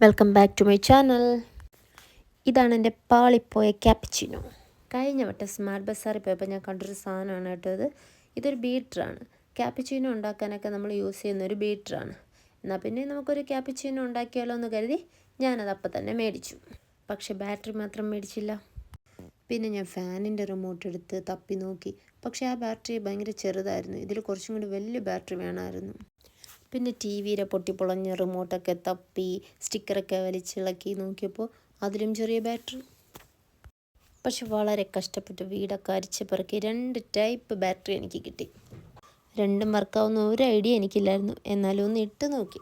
Welcome back to my channel ഇതാണ് എന്റെ പാളിപ്പോയ cappuccino കഴിഞ്ഞ വട്ടം സ്മാർട്ട് ബസാറിൽ പോയപ്പോൾ ഞാൻ കണ്ടൊരു സാധനമാണ് കേട്ടോ ഇത്. ഇതൊരു ബീറ്ററാണ് ക്യാപ്പിച്ചിനോ ഉണ്ടാക്കാനൊക്കെ നമ്മൾ യൂസ് ചെയ്യുന്ന ഒരു ബീറ്ററാണ് എന്നാൽ പിന്നെ നമുക്കൊരു ക്യാപ്പിച്ചിനോ ഉണ്ടാക്കിയാലോ എന്ന് കരുതി ഞാനത് അപ്പം തന്നെ മേടിച്ചു. പക്ഷെ ബാറ്ററി മാത്രം മേടിച്ചില്ല. പിന്നെ ഞാൻ ഫാനിന്റെ റിമോട്ട് എടുത്ത് തപ്പി നോക്കി. പക്ഷേ ആ ബാറ്ററി ഭയങ്കര ചെറുതായിരുന്നു. ഇതിൽ കുറച്ചും കൂടി വലിയ ബാറ്ററി വേണമായിരുന്നു. പിന്നെ ടി വിയിലെ പൊട്ടിപ്പൊളഞ്ഞ റിമോട്ടൊക്കെ തപ്പി സ്റ്റിക്കറൊക്കെ വലിച്ചിളക്കി നോക്കിയപ്പോൾ അതിലും ചെറിയ ബാറ്ററി. പക്ഷെ വളരെ കഷ്ടപ്പെട്ട് വീടൊക്കെ അരിച്ച് പെറുക്കി രണ്ട് ടൈപ്പ് ബാറ്ററി എനിക്ക് കിട്ടി. രണ്ടും വർക്കാവുന്ന ഒരു ഐഡിയ എനിക്കില്ലായിരുന്നു. എന്നാലും ഒന്ന് ഇട്ട് നോക്കി.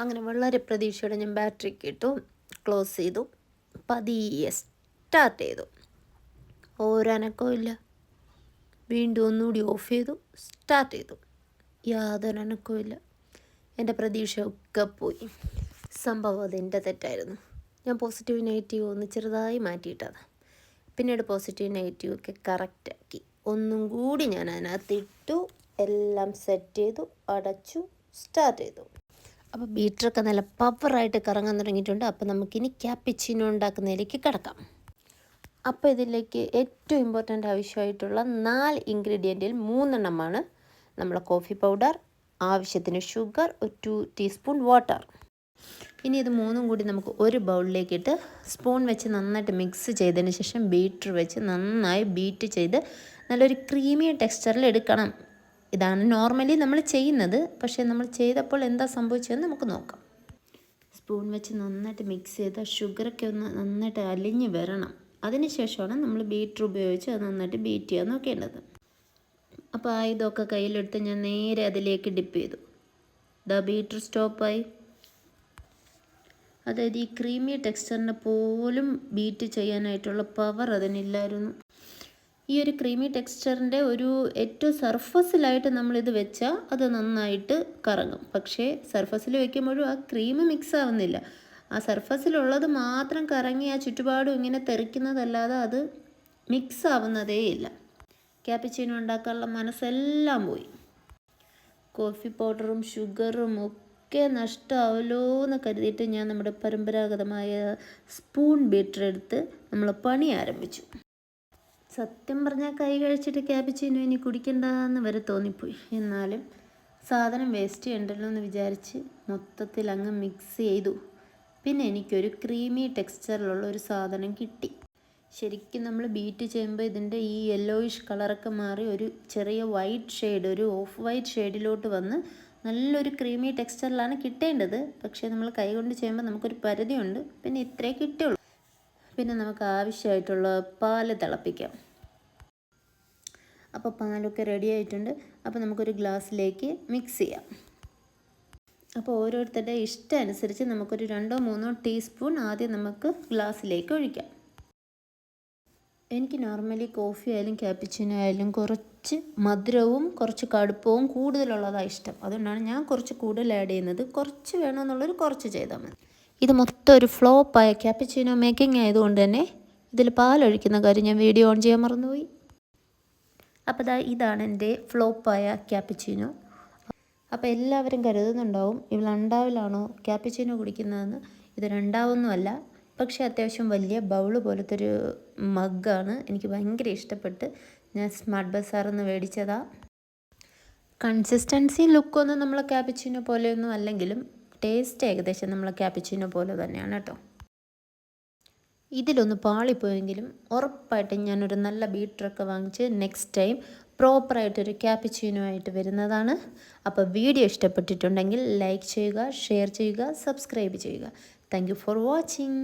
അങ്ങനെ വളരെ പ്രതീക്ഷയോടെ ഞാൻ ബാറ്ററി ഇട്ടു ക്ലോസ് ചെയ്തു പതിയെ സ്റ്റാർട്ട് ചെയ്തു. ഒരനക്കവും ഇല്ല. വീണ്ടും ഒന്നുകൂടി ഓഫ് ചെയ്തു സ്റ്റാർട്ട് ചെയ്തു. യാതൊരു അനക്കവും ഇല്ല. എന്റെ പ്രതീക്ഷ ഒക്കെ പോയി. സംഭവം അത് എന്റെ തെറ്റായിരുന്നു. ഞാൻ പോസിറ്റീവ് നെഗറ്റീവ് ഒന്ന് ചെറുതായി മാറ്റിയിട്ടത്. പിന്നീട് പോസിറ്റീവ് നെഗറ്റീവ് ഒക്കെ കറക്റ്റാക്കി ഒന്നും കൂടി ഞാൻ അതിനകത്ത് ഇട്ടു എല്ലാം സെറ്റ് ചെയ്തു അടച്ചു സ്റ്റാർട്ട് ചെയ്തു. അപ്പോൾ ബീറ്ററൊക്കെ നല്ല പവറായിട്ട് കറങ്ങാൻ തുടങ്ങിയിട്ടുണ്ട്. അപ്പോൾ നമുക്കിനി ക്യാപ്പിച്ചിനോ ഉണ്ടാക്കുന്നതിലേക്ക് കിടക്കാം. അപ്പോൾ ഇതിലേക്ക് ഏറ്റവും ഇമ്പോർട്ടന്റ് ആവശ്യമായിട്ടുള്ള നാല് ഇൻഗ്രീഡിയന്റിൽ മൂന്നെണ്ണമാണ് നമ്മളെ കോഫി പൗഡർ ആവശ്യത്തിന് ഷുഗർ ഒരു ടു ടീസ്പൂൺ വാട്ടർ ഇനി ഇത് മൂന്നും കൂടി നമുക്ക് ഒരു ബൗളിലേക്ക് ഇട്ട് സ്പൂൺ വെച്ച് നന്നായിട്ട് മിക്സ് ചെയ്തതിന് ശേഷം ബീറ്റർ വെച്ച് നന്നായി ബീറ്റ് ചെയ്ത് നല്ലൊരു ക്രീമി ടെക്സ്ചറിൽ എടുക്കണം. ഇതാണ് നോർമലി നമ്മൾ ചെയ്യുന്നത്. പക്ഷേ നമ്മൾ ചെയ്തപ്പോൾ എന്താ സംഭവിച്ചതെന്ന് നമുക്ക് നോക്കാം. സ്പൂൺ വെച്ച് നന്നായിട്ട് മിക്സ് ചെയ്താൽ ഷുഗറൊക്കെ ഒന്ന് നന്നായിട്ട് അലിഞ്ഞ് വരണം. അതിനുശേഷമാണ് നമ്മൾ ബീറ്റർ ഉപയോഗിച്ച് അത് നന്നായിട്ട് ബീറ്റ് ചെയ്യാൻ നോക്കേണ്ടത്. അപ്പോൾ ആ ഇതൊക്കെ കയ്യിലെടുത്ത് ഞാൻ നേരെ അതിലേക്ക് ഡിപ്പ് ചെയ്തു. ദ ബീറ്റർ സ്റ്റോപ്പായി. അതായത് ഈ ക്രീമി ടെക്സ്ചറിനെ പോലും ബീറ്റ് ചെയ്യാനായിട്ടുള്ള പവർ അതിനില്ലായിരുന്നു. ഈ ഒരു ക്രീമി ടെക്സ്ചറിന്റെ ഒരു ഏറ്റവും സർഫസിലായിട്ട് നമ്മളിത് വെച്ചാൽ അത് നന്നായിട്ട് കറങ്ങും. പക്ഷേ സർഫസിൽ വെക്കുമ്പോഴും ആ ക്രീം മിക്സ് ആവുന്നില്ല. ആ സർഫസിലുള്ളത് മാത്രം കറങ്ങി ആ ചുറ്റുപാടും ഇങ്ങനെ തെറിക്കുന്നതല്ലാതെ അത് മിക്സ് ആവുന്നതേ ഇല്ല. ക്യാപ്പിച്ചീനോ ഉണ്ടാക്കാനുള്ള മനസ്സെല്ലാം പോയി. കോഫി പൗഡറും ഷുഗറും ഒക്കെ നഷ്ടമാവല്ലോ എന്ന് കരുതിയിട്ട് ഞാൻ നമ്മുടെ പരമ്പരാഗതമായ സ്പൂൺ ബീറ്റർ എടുത്ത് നമ്മൾ പണി ആരംഭിച്ചു. സത്യം പറഞ്ഞാൽ കൈ കഴിച്ചിട്ട് ക്യാപിച്ചിനോ ഇനി കുടിക്കണ്ടെന്ന് വരെ തോന്നിപ്പോയി. എന്നാലും സാധനം വേസ്റ്റ് ചെയ്യണ്ടല്ലോ എന്ന് വിചാരിച്ച് മൊത്തത്തിൽ അങ്ങ് മിക്സ് ചെയ്തു. പിന്നെ എനിക്കൊരു ക്രീമി ടെക്സ്ചറിലുള്ള ഒരു സാധനം കിട്ടി. ശരിക്കും നമ്മൾ ബീറ്റ് ചെയ്യുമ്പോൾ ഇതിന്റെ ഈ യെല്ലോയിഷ് കളറൊക്കെ മാറി ഒരു ചെറിയ വൈറ്റ് ഷെയ്ഡ് ഒരു ഓഫ് വൈറ്റ് ഷെയ്ഡിലോട്ട് വന്ന് നല്ലൊരു ക്രീമി ടെക്സ്ചറിലാണ് കിട്ടേണ്ടത്. പക്ഷേ നമ്മൾ കൈ കൊണ്ട് ചെയ്യുമ്പോൾ നമുക്കൊരു പരിധിയുണ്ട്. പിന്നെ ഇത്രേ കിട്ടുള്ളൂ പിന്നെ നമുക്ക് ആവശ്യമായിട്ടുള്ള പാൽ തിളപ്പിക്കാം. അപ്പോൾ പാലൊക്കെ റെഡി ആയിട്ടുണ്ട്. അപ്പോൾ നമുക്കൊരു ഗ്ലാസ്സിലേക്ക് മിക്സ് ചെയ്യാം. അപ്പോൾ ഓരോരുത്തരുടെ ഇഷ്ടം അനുസരിച്ച് നമുക്കൊരു രണ്ടോ മൂന്നോ ടീസ്പൂൺ ആദ്യം നമുക്ക് ഗ്ലാസ്സിലേക്ക് ഒഴിക്കാം. എനിക്ക് നോർമലി കോഫി ആയാലും ക്യാപ്പിച്ചിനോ ആയാലും കുറച്ച് മധുരവും കുറച്ച് കടുപ്പവും കൂടുതലുള്ളതാണ് ഇഷ്ടം. അതുകൊണ്ടാണ് ഞാൻ കുറച്ച് കൂടുതൽ ആഡ് ചെയ്യുന്നത്. കുറച്ച് വേണമെന്നുള്ളൊരു കുറച്ച് ചെയ്താൽ മതി. ഇത് മൊത്തം ഒരു ഫ്ലോപ്പായ ക്യാപ്പിച്ചിനോ മേക്കിംഗ് ആയതുകൊണ്ട് തന്നെ ഇതിൽ പാലൊഴിക്കുന്ന കാര്യം ഞാൻ വീഡിയോ ഓൺ ചെയ്യാൻ മറന്നുപോയി. അപ്പോൾ ഇതാണ് എന്റെ ഫ്ലോപ്പായ ക്യാപ്പിച്ചിനോ അപ്പോൾ എല്ലാവരും കരുതുന്നുണ്ടാവും ഇവൾ അണ്ടാവിലാണോ ക്യാപ്പിച്ചിനോ കുടിക്കുന്നതെന്ന്. ഇത് രണ്ടാവൊന്നുമല്ല പക്ഷേ അത്യാവശ്യം വലിയ ബൗൾ പോലത്തെ ഒരു മഗ്ഗാണ് എനിക്ക് ഭയങ്കര ഇഷ്ടപ്പെട്ട് ഞാൻ സ്മാർട്ട് ബസാറിൽ നിന്ന് മേടിച്ചതാ. കൺസിസ്റ്റൻസി ലുക്കൊന്നും നമ്മൾ ക്യാപ്പിച്ചിനോ പോലെയൊന്നും അല്ലെങ്കിലും ടേസ്റ്റ് ഏകദേശം നമ്മൾ ക്യാപ്പിച്ചിനോ പോലെ തന്നെയാണ് കേട്ടോ. ഇതിലൊന്ന് പാളിപ്പോയെങ്കിലും ഉറപ്പായിട്ടും ഞാനൊരു നല്ല ബീറ്ററൊക്കെ വാങ്ങിച്ച് നെക്സ്റ്റ് ടൈം പ്രോപ്പറായിട്ടൊരു ക്യാപ്പിച്ചീനോ ആയിട്ട് വരുന്നതാണ്. അപ്പോൾ വീഡിയോ ഇഷ്ടപ്പെട്ടിട്ടുണ്ടെങ്കിൽ ലൈക്ക് ചെയ്യുക ഷെയർ ചെയ്യുക സബ്സ്ക്രൈബ് ചെയ്യുക. Thank for watching.